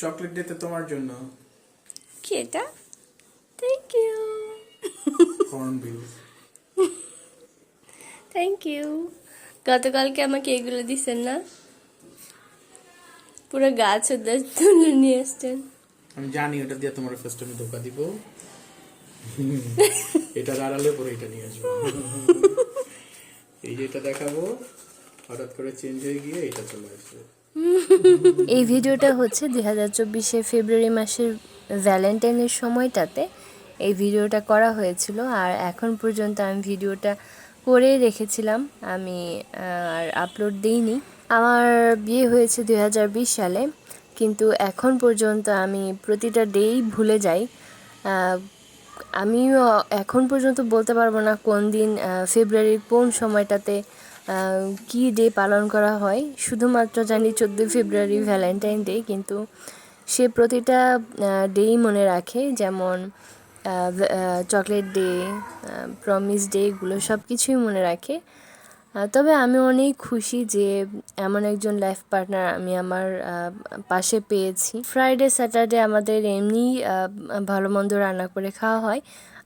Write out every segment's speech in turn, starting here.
Chocolate ডেতে তোমার জন্য। কি এটা? Thank you hornbill thank you গতকালকে আমাকে এগুলো দিছেন না? পুরো গাছ ওদের তুলে নিয়ে এসছেন। আমি জানি ওটা দিয়ে তোমার ফার্স্ট আমি ধোকা দিব। এটা আড়ালে পরে এটা নিয়ে আসব। এই যে এটা দেখাবো হঠাৎ করে চেঞ্জ হয়ে গিয়ে এটা চলে আসবে। এই ভিডিওটা হচ্ছে দুই হাজার চব্বিশে ফেব্রুয়ারি মাসের ভ্যালেন্টাইনের সময়টাতে এই ভিডিওটা করা হয়েছিল, আর এখন পর্যন্ত আমি ভিডিওটা করেই রেখেছিলাম। আমি আর আপলোড দিইনি। আমার বিয়ে হয়েছে দুই হাজার বিশ সালে, কিন্তু এখন পর্যন্ত আমি প্রতিটা ডেই ভুলে যাই। আমিও এখন পর্যন্ত বলতে পারব না কোন দিন ফেব্রুয়ারির কোন সময়টাতে কি ডে পালন করা হয়? শুধুমাত্র জানি চোদ্দোই ফেব্রুয়ারি ভ্যালেন্টাইন ডে, কিন্তু সে প্রতিটা ডেই মনে রাখে, যেমন চকলেট ডে প্রমিস ডে, এগুলো সব কিছুই মনে রাখে। তবে আমি অনেক খুশি যে এমন একজন লাইফ পার্টনার আমি আমার পাশে পেয়েছি। ফ্রাইডে, স্যাটারডে আমাদের এমনি ভালো মন্দ রান্না করে খাওয়া হয়।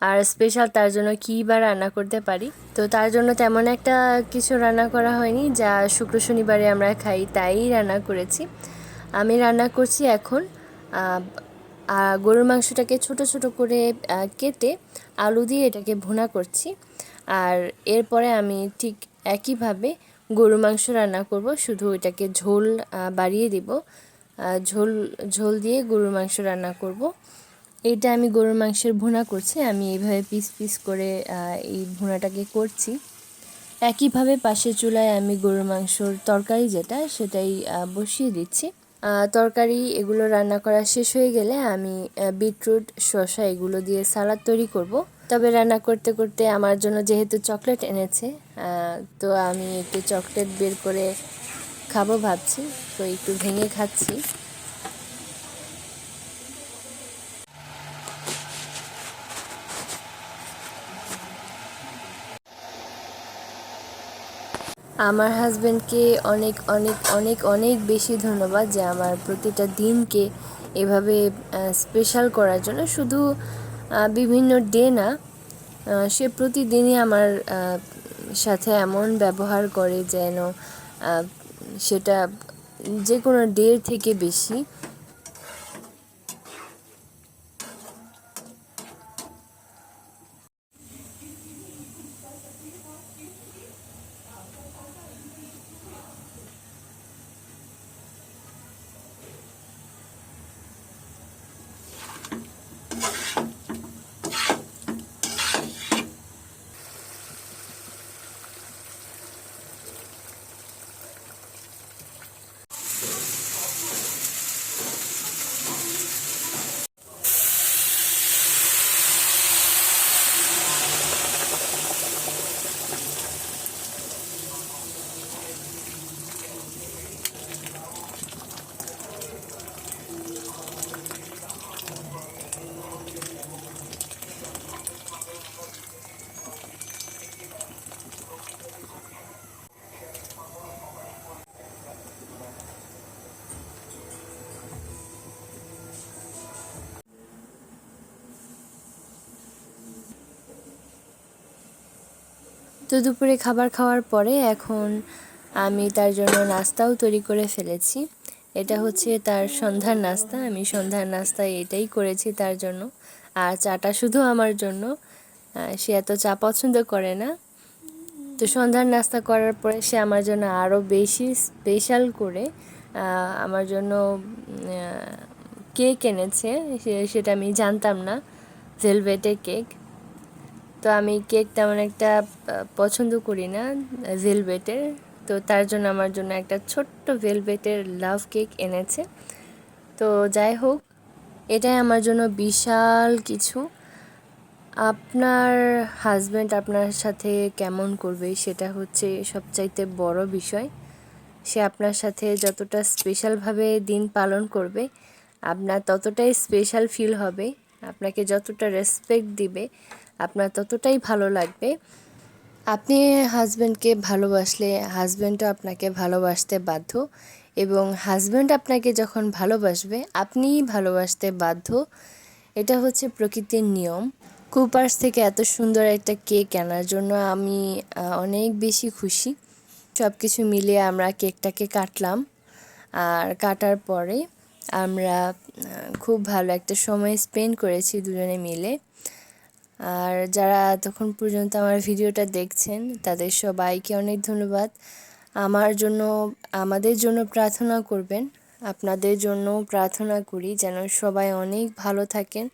আর স্পেশাল তার জন্য কী বা রান্না করতে পারি? তো তার জন্য তেমন একটা কিছু রান্না করা হয়নি, যা শুক্র শনিবারে আমরা খাই, তাই রান্না করেছি। আমি রান্না করছি এখন গরুর মাংসটাকে ছোট ছোট করে কেটে আলু দিয়ে এটাকে ভুনা করছি। আর এরপরে আমি ঠিক একইভাবে গরু মাংস রান্না করব, শুধু এটাকে ঝোল বাড়িয়ে দিব। ঝোল ঝোল দিয়ে গরুর মাংস রান্না করব। এইটা আমি গরুর মাংসের ভুনা করছি, আমি এইভাবে পিস পিস করে এই ভুনাটাকে করছি। একইভাবে পাশের চুলায় আমি গরুর মাংসর তরকারি যেটা, সেটাই বসিয়ে দিচ্ছি। তরকারি এগুলো রান্না করা শেষ হয়ে গেলে আমি বিটরুট, শসা এগুলো দিয়ে সালাদ তৈরি করব। তবে রান্না করতে করতে আমার জন্য যেহেতু চকলেট এনেছে তো আমি একটু চকলেট বের করে খাব ভাবছি, তো একটু ভেঙে খাচ্ছি। আমার হাজব্যান্ডকে অনেক অনেক অনেক অনেক বেশি ধন্যবাদ যে আমার প্রতিটা দিনকে এভাবে স্পেশাল করার জন্য। শুধু বিভিন্ন ডে না সে প্রতিদিনই আমার সাথে এমন ব্যবহার করে যেন সেটা যে কোনো ডের থেকে বেশি। তো দুপুরে খাবার খাওয়ার পরে এখন আমি তার জন্য নাস্তাও তৈরি করে ফেলেছি। এটা হচ্ছে তার সন্ধ্যার নাস্তা। আমি সন্ধ্যার নাস্তা এটাই করেছি তার জন্য। আর চাটা শুধু আমার জন্য। সে এত চা পছন্দ করে না। তো সন্ধ্যার নাস্তা করার পরে সে আমার জন্য আরও বেশি স্পেশাল করে আমার জন্য কেক এনেছে। সেটা আমি জানতাম না। ভেলভেটে কেক। তো আমি কেক তেমন একটা পছন্দ করি না ভেলভেটের তো তার জন্য আমার জন্য একটা ছোট্ট ভেলভেটের লাভ কেক এনেছে। তো যাই হোক, এটাই আমার জন্য বিশাল কিছু। আপনার হাজব্যান্ড আপনার সাথে কেমন করবে সেটা হচ্ছে সবচাইতে বড় বিষয়। সে আপনার সাথে যতটা স্পেশালভাবে দিন পালন করবে, আপনার ততটাই স্পেশাল ফিল হবে। আপনাকে যতটা রেসপেক্ট দিবে আপনার ততটাই ভালো লাগবে। আপনি হাজব্যান্ডকে ভালোবাসলে হাজব্যান্ডও আপনাকে ভালোবাসতে বাধ্য এবং হাজব্যান্ড আপনাকে যখন ভালোবাসবে, আপনিই ভালোবাসতে বাধ্য। এটা হচ্ছে প্রকৃতির নিয়ম। কুপার্স থেকে এত সুন্দর একটা কেক আনার জন্য আমি অনেক বেশি খুশি। সব কিছু মিলিয়ে আমরা কেকটাকে কাটলাম। আর কাটার পরে আমরা খুব ভালো একটা সময় স্পেন্ড করেছি দুজনে মিলে। আর যারা এতক্ষণ পর্যন্ত আমার ভিডিওটা দেখছেন, তাদের সবাইকে অনেক ধন্যবাদ। আমার জন্য, আমাদের জন্য প্রার্থনা করবেন। আপনাদের জন্য প্রার্থনা করি যেন সবাই অনেক ভালো থাকেন।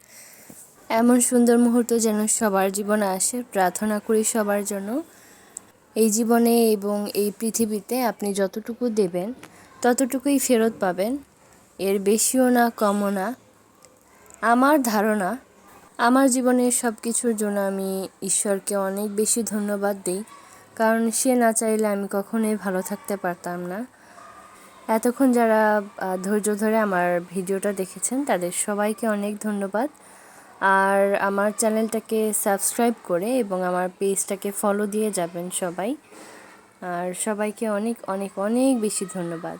এমন সুন্দর মুহূর্ত যেন সবার জীবনে আসে, প্রার্থনা করি সবার জন্য। এই জীবনে এবং এই পৃথিবীতে আপনি যতটুকু দেবেন, ততটুকুই ফেরত পাবেন। এর বেশিও না, কমও না। আমার ধারণা আমার জীবনের সব কিছুর জন্য আমি ঈশ্বরকে অনেক বেশি ধন্যবাদ দিই। কারণ সে না চাইলে আমি কখনোই ভালো থাকতে পারতাম না। এতক্ষণ যারা ধৈর্য ধরে আমার ভিডিওটা দেখেছেন, তাদের সবাইকে অনেক ধন্যবাদ। আর আমার চ্যানেলটাকে সাবস্ক্রাইব করে এবং আমার পেজটাকে ফলো দিয়ে যাবেন সবাই। আর সবাইকে অনেক অনেক অনেক বেশি ধন্যবাদ।